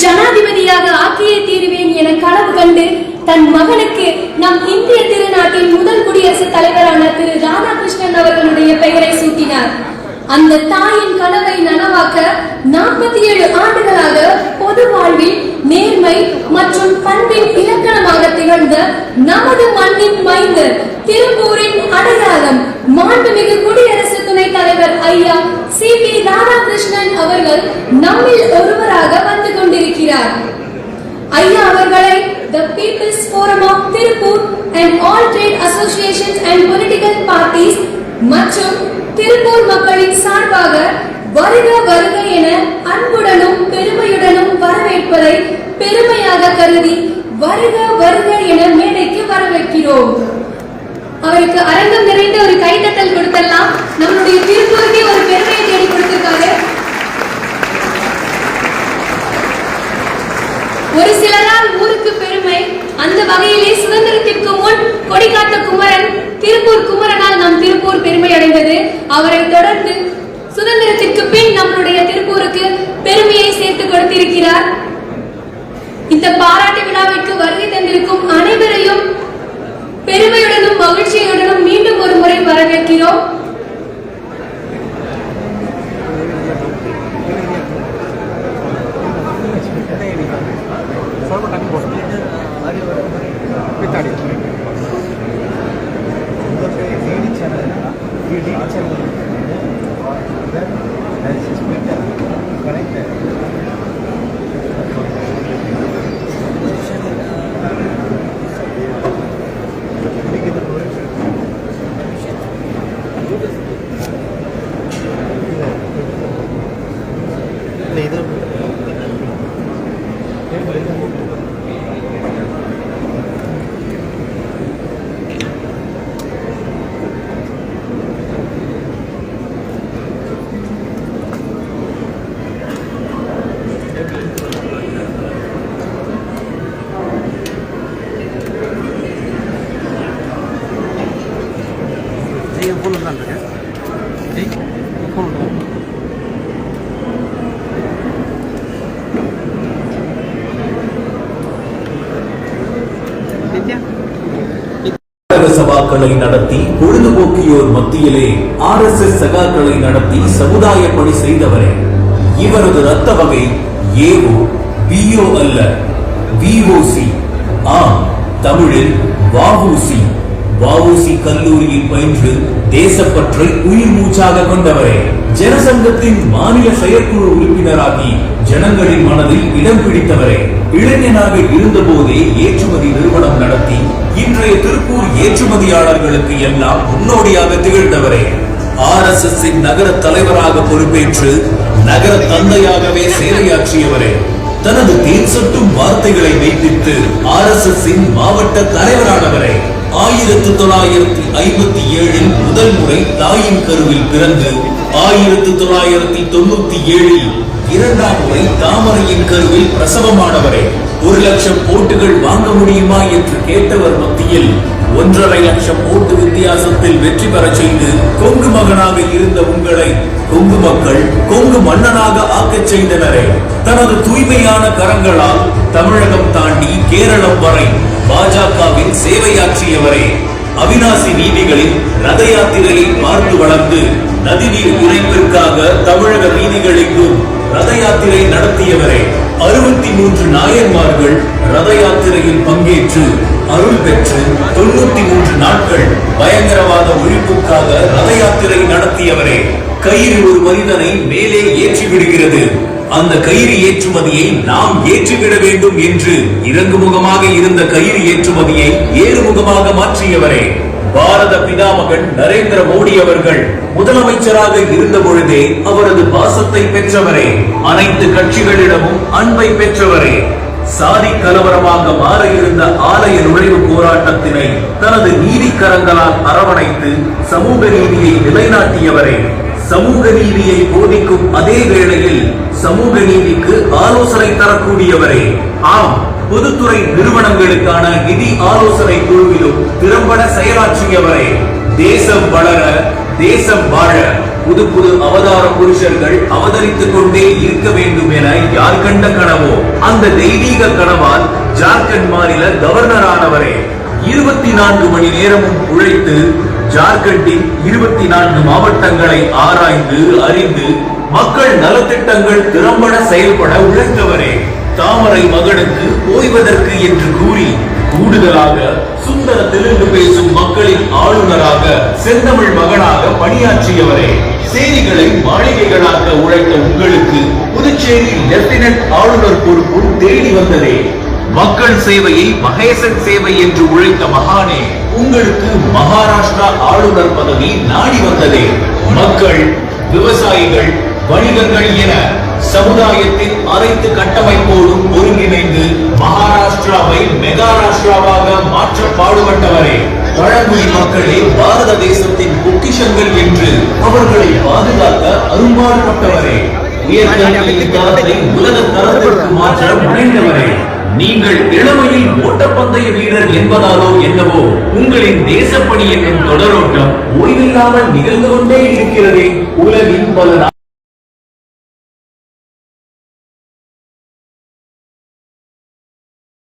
ஜனாதிபதியாக ஆக்கியே தீருவேன் என கனவு கண்டு தன் மகனுக்கு நம் இந்திய திருநாட்டின் முதல் குடியரசுத் தலைவரான திரு ராதாகிருஷ்ணன் அவர்களுடைய பெயரை சூட்டினார். அந்த தாயின் கனவை நனவாக்க நாற்பத்தி ஏழு ஆண்டுகளாக பொது வாழ்வில் நேர்மை மற்றும் பண்பின் இலக்கணமாக திகழ்ந்த நமது மண்ணின் மைந்தர் திருப்பூரின் அடையாளம் மாண்புமிகு ராமகிருஷ்ணன் அவர்கள் நம்மில் ஒருவராக வந்து கொண்டிருக்கிறார். ஐயா அவர்களை the People's Forum of Tirupur and all trade associations and political parties மற்றும் திருப்பூர் மக்களின் சார்பாக வருக வருக என அன்புடனும் பெருமையுடனும் வரவேற்பதை பெருமையாக கருதி வருக வருக என மேடைக்கு வரவேற்கிறோம். அவருக்கு அரங்கம் நிறைந்த ஒரு கைதட்டல் கொடுத்தெல்லாம் நம்முடைய திருப்பூருக்கே ஒரு பெருமையை தேடி வந்திருக்காரு ஒரு சிலரால் ஊருக்கு பெருமை அந்த வகையிலே சுதந்திரத்திற்கு முன் கொடிகாத்த குமரன் திருப்பூர் குமரனால் நம் திருப்பூர் பெருமை அடைந்தது அவரை தொடர்ந்து சுதந்திரத்திற்கு பின் நம்மளுடைய திருப்பூருக்கு பெருமையை சேர்த்து கொடுத்திருக்கிறார். இந்த பாராட்டு விழாவிற்கு வருகை தந்திருக்கும் அனைவரையும் பெருமையுடனும் மகிழ்ச்சியுடனும் மீண்டும் ஒரு முறை வரவேற்கிறோம் ஃபோன் தான் இருக்கேன் ஃபோன் சபாக்களை நடத்தி பொழுதுபோக்கியோர் மத்தியிலே ஆர் எஸ் எஸ் சகாக்களை நடத்தி சமுதாய பணி செய்தவரே இவரது ரத்த வகை ஏஓ பிஓ அல்ல விஓசி. ஆம் தமிழில் வாவூசி வாவூசி கல்லூரியில் பயின்று தேசப்பற்றை உயிர் மூச்சாக கொண்டவரே. ஜனசங்கத்தின் மாநில செயற்குழு உறுப்பினராகி ஜனங்களின் மனதில் இடம் பிடித்தவரே. இளைஞனாக இருந்தபோதே ஏற்றுமதி நிறுவனம் நடத்தி இன்றைய திருப்பூர் ஏற்றுமதியாளர்களுக்கு எல்லாம் முன்னோடியாக திகழ்ந்தவரே. ஆர் எஸ் எஸ் நகர தலைவராக பொறுப்பேற்று நகர தந்தையாகவே சேவையாற்றியவரே. தனது தேன் சொட்டும் வார்த்தைகளை வைத்திட்டு ஆர் எஸ் எஸ் மாவட்ட தலைவரானவரே. ஆயிரத்து தொள்ளாயிரத்தி ஐம்பத்தி ஏழில் முதல் முறை தாயின் கருவில் பிறந்து ஆயிரத்து தொள்ளாயிரத்தி தொண்ணூத்தி ஏழில் இரண்டாம் முறை தாமரையின் கருவில் பிரசவமானவரே. ஒரு லட்சம் ஓட்டுகள் வாங்க முடியுமா என்று கேட்டவர் மத்தியில் ஒன்றரை லட்சம் ஓட்டு வித்தியாசத்தில் வெற்றி பெறச் செய்து கொங்கு மகனாக இருந்த உங்களை கொங்கு மக்கள் கொங்கு மன்னனாக ஆக்கச் செய்தனரே. தனது தூய்மையான கரங்களால் தமிழகம் தாண்டி கேரளம் வரை பாஜகவின் சேவையாற்றியவரே. அவிநாசி வீதிகளில் ரத யாத்திரையை பார்த்து வளர்ந்து நதிநீர் இணைப்பிற்காக தமிழக வீதிகளுக்கும் ரத யாத்திரை நடத்தியவரே. அறுபத்தி மூன்று நாயன்மார்கள் ரத யாத்திரையில் பங்கேற்று அருள் பெற்று தொண்ணூத்தி மூன்று நாட்கள் பயங்கரவாத ஒழிப்புக்காக நடத்தியவரே கயிறு ஒரு மனிதனை மேலே ஏற்றி விடுகிறது அந்த கயிறு ஏற்றுமதியை நாம் ஏற்றிவிட வேண்டும் என்று இறங்குமுகமாக இருந்த கயிறு ஏற்றுமதியை ஏறுமுகமாக மாற்றியவரே. பாரத பிதாமகன் நரேந்திர மோடி அவர்கள் முதலமைச்சராக இருந்த பொழுதே அவரது பாசத்தை பெற்றவரே. அனைத்து கட்சிகளிடமும் அன்பை பெற்றவரே. சாதி கலவரமாக மாற இருந்த ஆலய நுழைவு போராட்டத்தினை தனது நீதிக்கரங்களால் அரவணைத்து சமூக நீதியை நிலைநாட்டியவரே. சமூக நீதியை போதிக்கும் அதே வேளையில் சமூக நீதிக்கு ஆலோசனை தரக்கூடியவரே. ஆம் பொதுத்துறை நிறுவனங்களுக்கான நிதி ஆலோசனை குழுவிலும் திறம்பட செயலாற்றியவரே. தேசம் வளர தேசம் வாழ. புது புது அவதார புருஷர்கள் அவதரித்துக் கொண்டே இருக்க வேண்டும் என யார் கண்ட கனவோ அந்த தெய்வீக கனவால் ஜார்க்கண்ட் மாநில கவர்னர் ஆனவரே. இருபத்தி நான்கு மணி நேரமும் உழைத்து ஜார்க்கண்டின் இருபத்தி நான்கு மாவட்டங்களை ஆராய்ந்து அறிந்து மக்கள் நலத்திட்டங்கள் திறம்பட செயல்பட உழைத்தவரே. தாமரை மகனுக்கு ஓய்வதற்கு என்று கூறி கூடுதலாக சுந்தர தெலுங்கு பேசும் மக்களின் ஆளுநராக செந்தமிழ் மகனாக பணியாற்றியவரே. சேரிகளை மாளிகைகளாக உழைத்த உங்களுக்கு புதுச்சேரி லெப்டினன்ட் ஆளுநர் பொறுப்பும் தேடி வந்ததே. மக்கள் சேவையை மகேசன் சேவை என்று உழைத்த மகானே உங்களுக்கு மகாராஷ்டிரா ஆளுநர் பதவி நாடி வந்ததே. மக்கள் விவசாயிகள் வணிகர்கள் என சமுதாயத்தின் அனைத்து கட்டமைப்போடும் ஒருங்கிணைந்து மகாராஷ்டிராவை மெகாராஷ்டிராவாக மாற்ற பாடுபட்டவரே. பழங்குடி மக்களே பாரத தேசத்தின் பொக்கிஷங்கள் என்று அரும்பாடுபட்டவரே உயர்கல்வியின் உலக தரத்திற்கு மாற்ற முனைந்தவரே நீங்கள் இளமையில் ஓட்டப்பந்தய வீரர் என்பதாலோ என்னவோ உங்களின் தேசப்பணி என்னும் தொடரோட்டம் ஓய்வில்லாமல் நிகழ்ந்து கொண்டே இருக்கிறதே உலகின் பல